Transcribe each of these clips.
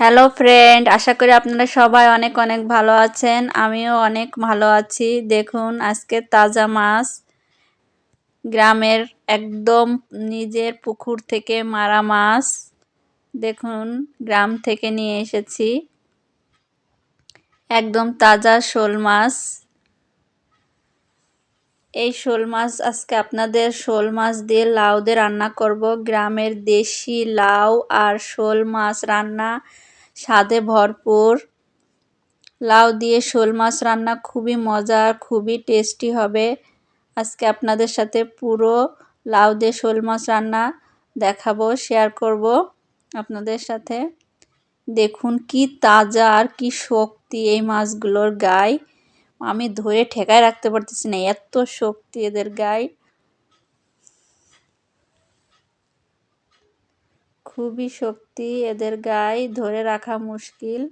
Hello friend আশা করি আপনারা সবাই অনেক অনেক ভালো আছেন। আমিও অনেক ভালো আছি। দেখুন, আজকে তাজা মাছ গ্রামের একদম নিজের পুকুর থেকে মারা মাছ। দেখুন, গ্রাম থেকে নিয়ে এসেছি। একদম তাজা শোল মাছ। এই শোল মাছ আজকে আপনাদের শোল মাছ দিয়ে লাউ দিয়ে রান্না করব। গ্রামের দেশি লাউ আর শোল মাছ রান্না স্বাদে ভরপুর। লাউ দিয়ে শোল মাছ রান্না খুবই মজার, খুবই টেস্টি হবে। আজকে আপনাদের সাথে পুরো লাউ দিয়ে শোল মাছ রান্না দেখাবো শেয়ার করব আপনাদের সাথে। দেখুন কি তাজা আর কি শক্তি এই মাছগুলোর গায়ে। আমি ধরে ঠেকায় রাখতে পারতেছি না, এত শক্তি এদের গায়ে। খুবই শক্তি এদের গায়ে ধরে রাখা মুশকিল।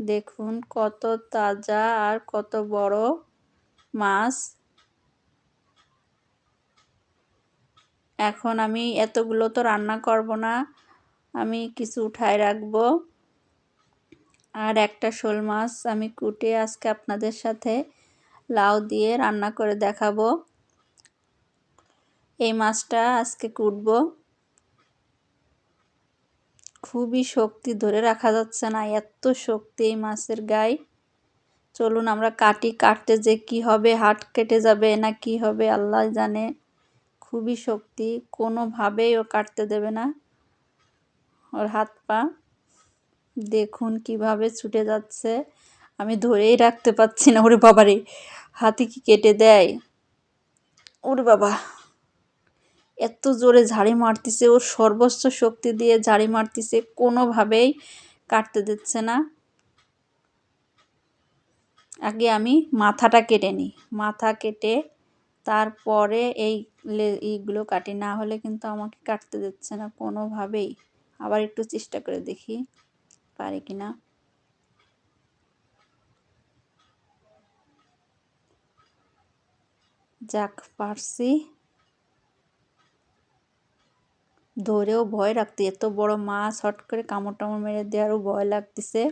দেখুন কত তাজা আর কত বড় মাছ। এখন আমি এতগুলো তো রান্না করব না, আমি কিছু উঠায় রাখব। আর একটা শোল মাছ আমি কুটে আজকে আপনাদের সাথে লাউ দিয়ে রান্না করে দেখাবো। এই মাছটা আজকে কুটবো। খুবই শক্তি ধরে রাখা যাচ্ছে না। এত শক্তি এই মাছের গায়ে। চলুন আমরা কাটি, কাটতে যে কি হবে, হাট কেটে যাবে না কি হবে, আল্লাহ জানে। খুবই শক্তি, কোনোভাবেই ও কাটতে দেবে না। ওর হাত পা, দেখুন কীভাবে ছুটে যাচ্ছে। আমি ধরেই রাখতে পারছি না, ওরে বাবারে। হাতি কি কেটে দেয়? ওরে বাবা। এত জোরে ঝাড়ি মারতেছে, ওর সর্বোচ্চ শক্তি দিয়ে ঝাড়ি মারতেছে, কোনোভাবেই কাটতে দিচ্ছে না। আগে আমি মাথাটা কেটে নিই। মাথা কেটে তারপরে এই এইগুলো কাটি, না হলে কিন্তু আমাকে কাটতে দিচ্ছে না কোনোভাবেই। আবার একটু চেষ্টা করে দেখি পারে কি না। যাক, পারছি। ধরেও ভয় রাখতে। এত বড় মাছ হট করে কামড় টামড় মেরে দেওয়ারও ভয় লাগতেছে।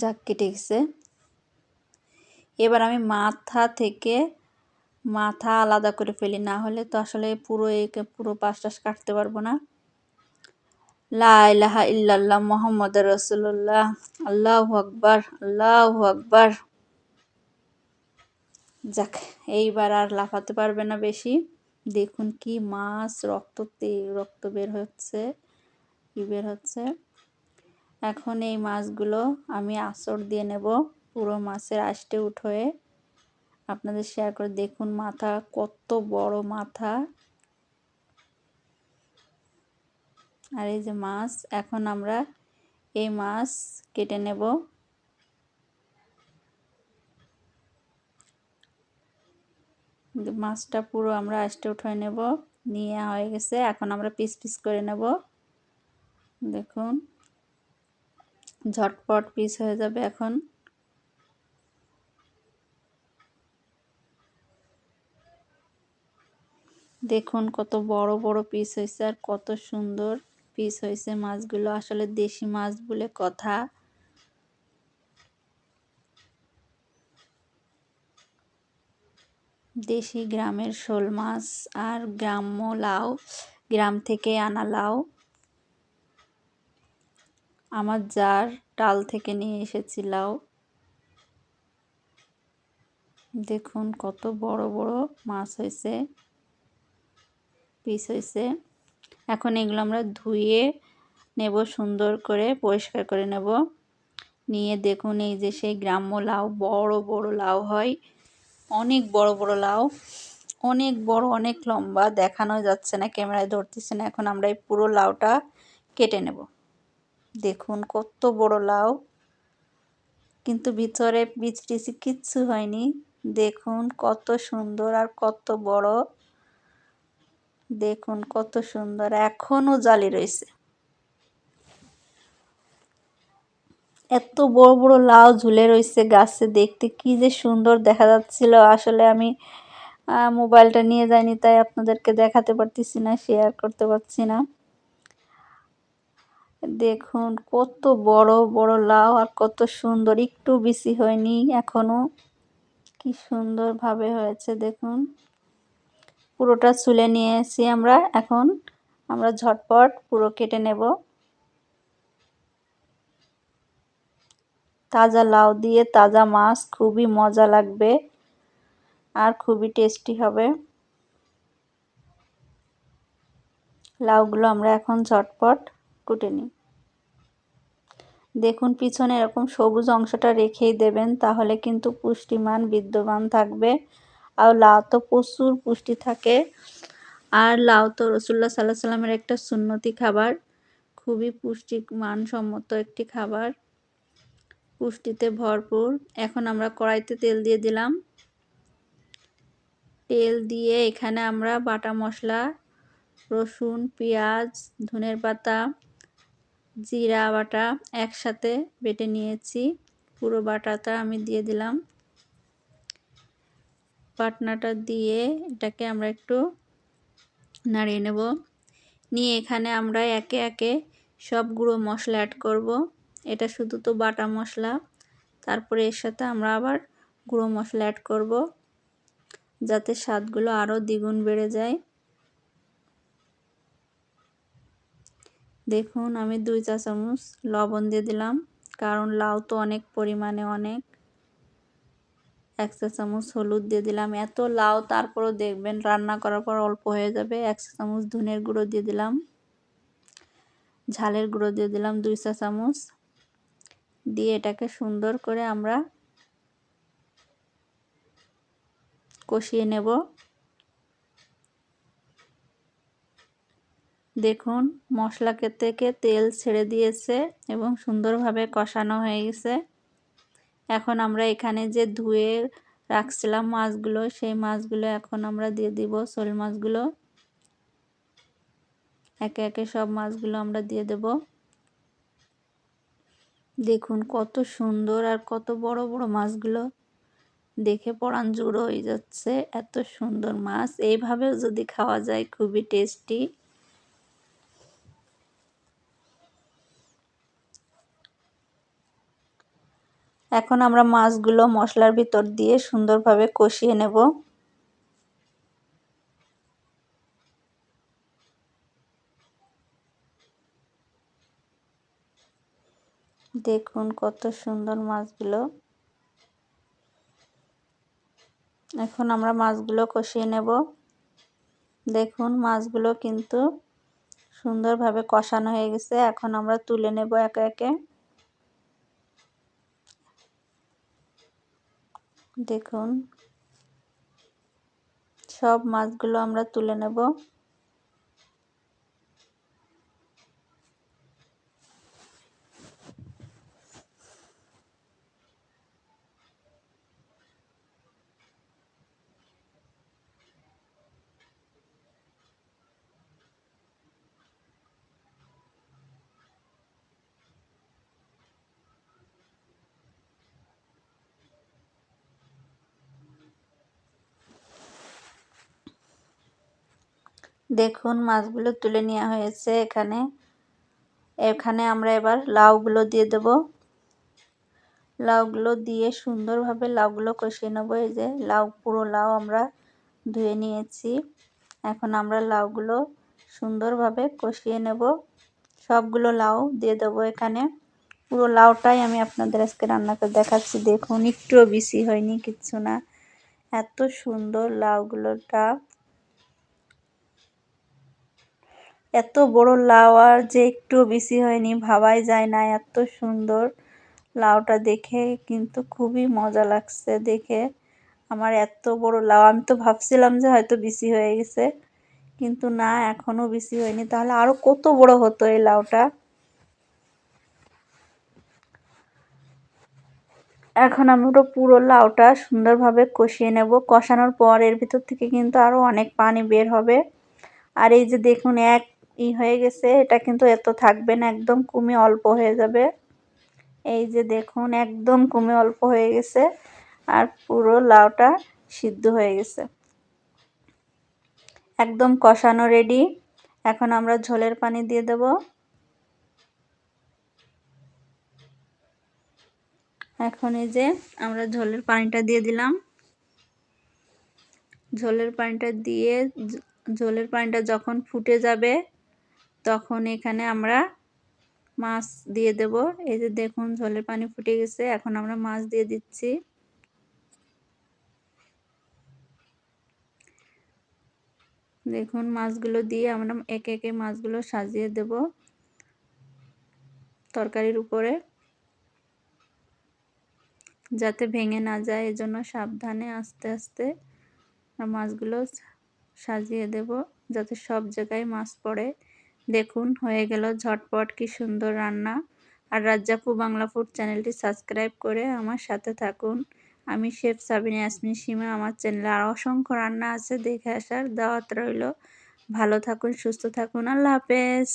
যাক, কেটে গেছে। এবার আমি মাথা থেকে মাথা আলাদা করে ফেলি, না হলে তো আসলে পুরো একে, পুরো পাশটাশ কাটতে পারব না। লাহা ইল্লাল্লাহ মোহাম্মদ রসুল্লাহ আল্লাহ আকবার আল্লাহ আকবার। যাক, এইবার আর লাফাতে পারবে না বেশি। দেখুন কি মাছ, রক্ত রক্ত বের হচ্ছে, কি বের হচ্ছে? এখন এই মাছগুলো আমি আঁচড় দিয়ে নেব পুরো মাছের আষ্টে উঠোয়ে আপনাদের শেয়ার করে দেখুন মাথা কত বড় মাথা। আর এই যে মাছ, এখন আমরা এই মাছ কেটে নেব। মাছটা পুরো আমরা আষ্টে উঠে নেব, নিয়ে হয়ে গেছে, এখন আমরা পিস পিস করে নেব। দেখুন, ঝটপট পিস হয়ে যাবে এখন। দেখুন কত বড় বড় পিস হয়েছে আর কত সুন্দর পিস হয়েছে মাছগুলো। আসলে দেশি মাছ বলে কথা। দেশি গ্রামের শোল মাছ আর গ্রাম্য লাউ, গ্রাম থেকে আনা লাউ আমার যার ডাল থেকে নিয়ে এসেছি লাউ। দেখুন কত বড় বড় মাছ হয়েছে পিস হয়েছে। এখন এগুলো আমরা ধুয়ে নেব, সুন্দর করে পরিষ্কার করে নেব। নিয়ে দেখুন এই যে সেই গ্রাম্য লাউ, বড় বড় লাউ হয়। অনেক বড় বড় লাউ, অনেক বড়, অনেক লম্বা, দেখানো যাচ্ছে না, ক্যামেরায় ধরতেছে না। এখন আমরা এই পুরো লাউটা কেটে নেব। দেখুন কত বড় লাউ। কিন্তু ভিতরে বীজ টিচি কিচ্ছু হয়নি। দেখুন কত সুন্দর আর কত বড়। দেখুন কত সুন্দর। এখনও জালি রয়েছে। এত বড় বড় লাউ ঝুলে রয়েছে গাছে, দেখতে কি যে সুন্দর দেখা যাচ্ছিল। আসলে আমি মোবাইলটা নিয়ে যাইনি, তাই আপনাদেরকে দেখাতে পারতেছি না শেয়ার করতে পারছি না। দেখুন, কত বড় বড় লাউ আর কত সুন্দর, একটু বেশি হয়নি এখনও। কি সুন্দর ভাবে হয়েছে, দেখুন। পুরোটা চুলে নিয়ে এসেছি আমরা, এখন আমরা ঝটপট পুরো কেটে নেব। তাজা লাউ দিয়ে তাজা মাছ, খুবই মজা লাগবে আর খুবই টেস্টি হবে। লাউগুলো আমরা এখন ঝটপট কুটে নিই। দেখুন, পিছনে এরকম সবুজ অংশটা রেখেই দেবেন, তাহলে কিন্তু পুষ্টিমান, বিদ্যমান থাকবে। আর লাউ তো প্রচুর পুষ্টি থাকে। আর লাউ তো রসুল্লা সাল্লাহ সাল্লামের একটা সুন্নতি খাবার, খুবই পুষ্টি মানসম্মত একটি খাবার। পুষ্টিতে ভরপুর। এখন আমরা কড়াইতে তেল দিয়ে দিলাম। তেল দিয়ে এখানে আমরা বাটা মশলা, রসুন, পেঁয়াজ, ধনের পাতা, জিরা, বাটা একসাথে বেটে নিয়েছি। পুরো বাটাটা আমি দিয়ে দিলাম। বাটনাটা দিয়ে এটাকে আমরা একটু নাড়িয়ে নেব। নিয়ে এখানে আমরা একে একে সব গুঁড়ো মশলা অ্যাড করব। এটা শুধু তো বাটা মশলা। তারপরে এর সাথে আমরা আবার গুঁড়ো মশলা অ্যাড করব, যাতে স্বাদগুলো আরও দ্বিগুণ বেড়ে যায়। দেখুন, আমি দুই চা চামচ লবণ দিয়ে দিলাম, কারণ লাউ তো অনেক পরিমাণে অনেক। এক চা চামচ হলুদ দিয়ে দিলাম, এত লাউ তারপরও দেখবেন রান্না করার পর অল্প হয়ে যাবে। এক চা চামচ ধনের গুঁড়ো দিয়ে দিলাম, ঝালের গুঁড়ো দিয়ে দিলাম দুই চা চামচ। দিয়ে এটাকে সুন্দর করে আমরা কষিয়ে নেব। দেখুন, মশলা থেকে তেল ছেড়ে দিয়েছে এবং সুন্দরভাবে কষানো হয়ে গেছে। এখন আমরা এখানে যে ধুয়ে রাখছিলাম মাছগুলো, সেই মাছগুলো এখন আমরা দিয়ে দিব শোল মাছগুলো। একে একে সব মাছগুলো আমরা দিয়ে দেব। দেখুন কত সুন্দর আর কত বড় বড় মাছগুলো দেখে পরাণ জুড়ো হয়ে যাচ্ছে। এত সুন্দর মাছ। এইভাবেও যদি খাওয়া যায়, খুবই টেস্টি এখন আমরা মাছগুলো মশলার ভিতর দিয়ে সুন্দরভাবে কষিয়ে নেব। দেখুন কত সুন্দর মাছগুলো। এখন আমরা মাছগুলো কষিয়ে নেব। দেখুন মাছগুলো কিন্তু সুন্দরভাবে কষানো হয়ে গেছে। এখন আমরা তুলে নেব একে একে। দেখুন সব মাছগুলো আমরা তুলে নেব। দেখুন, মাছগুলো তুলে নেওয়া হয়েছে এখানে। এখানে আমরা এবার লাউগুলো দিয়ে দেব। লাউগুলো দিয়ে সুন্দরভাবে লাউগুলো কষিয়ে নেব। এই যে লাউ, পুরো লাউ আমরা ধুয়ে নিয়েছি। এখন আমরা লাউগুলো সুন্দরভাবে কষিয়ে নেব। সবগুলো লাউ দিয়ে দেবো এখানে। পুরো লাউটাই আমি আপনাদের আজকে রান্না করে দেখাচ্ছি। দেখুন, একটুও বেশি হয়নি, কিচ্ছু না। এত সুন্দর লাউগুলোটা। এত বড় লাউ আর যে একটু বেশি হয়নি, ভাবাই যায় না। এত সুন্দর লাউটা দেখে কিন্তু খুবই মজা লাগছে দেখে। আমার এত বড় লাউ, আমি তো ভাবছিলাম যে হয়তো বেশি হয়ে গেছে, কিন্তু না এখনও বেশি হয়নি। তাহলে আরও কত বড় হতো এই লাউটা? এখন আমরা পুরো লাউটা সুন্দরভাবে কষিয়ে নেব। কষানোর পর এর ভিতর থেকে কিন্তু আরও অনেক পানি বের হবে। আর এই যে দেখুন, এক ই হয়ে গেছে, এটা কিন্তু এত থাকবে না, একদম কুমি অল্প হয়ে যাবে। এই যে দেখুন, একদম কুমি অল্প হয়ে গেছে আর পুরো লাউটা সিদ্ধ হয়ে গেছে। একদম কষানো রেডি এখন আমরা ঝোলের পানি দিয়ে দেব। এখন এই যে আমরা ঝোলের পানিটা দিয়ে দিলাম। ঝোলের পানিটা দিয়ে ঝোলের পানিটা যখন ফুটে যাবে তখন এখানে আমরা মাছ দিয়ে দেব। এই যে দেখুন, ঝোলের পানি ফুটে গেছে। এখন আমরা মাছ দিয়ে দিচ্ছি। দেখুন, মাছগুলো দিয়ে আমরা একে একে মাছগুলো সাজিয়ে দেব তরকারির উপরে। যাতে ভেঙে না যায়, এজন্য সাবধানে আস্তে আস্তে মাছগুলো সাজিয়ে দেব। যাতে সব জায়গায় মাছ পড়ে। দেখুন, হয়ে গেল। ঝটপট, কি সুন্দর রান্না। আর রাজ্জাকু বাংলা ফুড চ্যানেলটি সাবস্ক্রাইব করে আমার সাথে থাকুন। আমি শেফ সাবিনা ইয়াসমিন সীমা। আমার চ্যানেলে আর অসংখ্য রান্না আছে, দেখে আসার দাওয়াত রইল। ভালো থাকুন, সুস্থ থাকুন। আল্লাহ হাফেজ।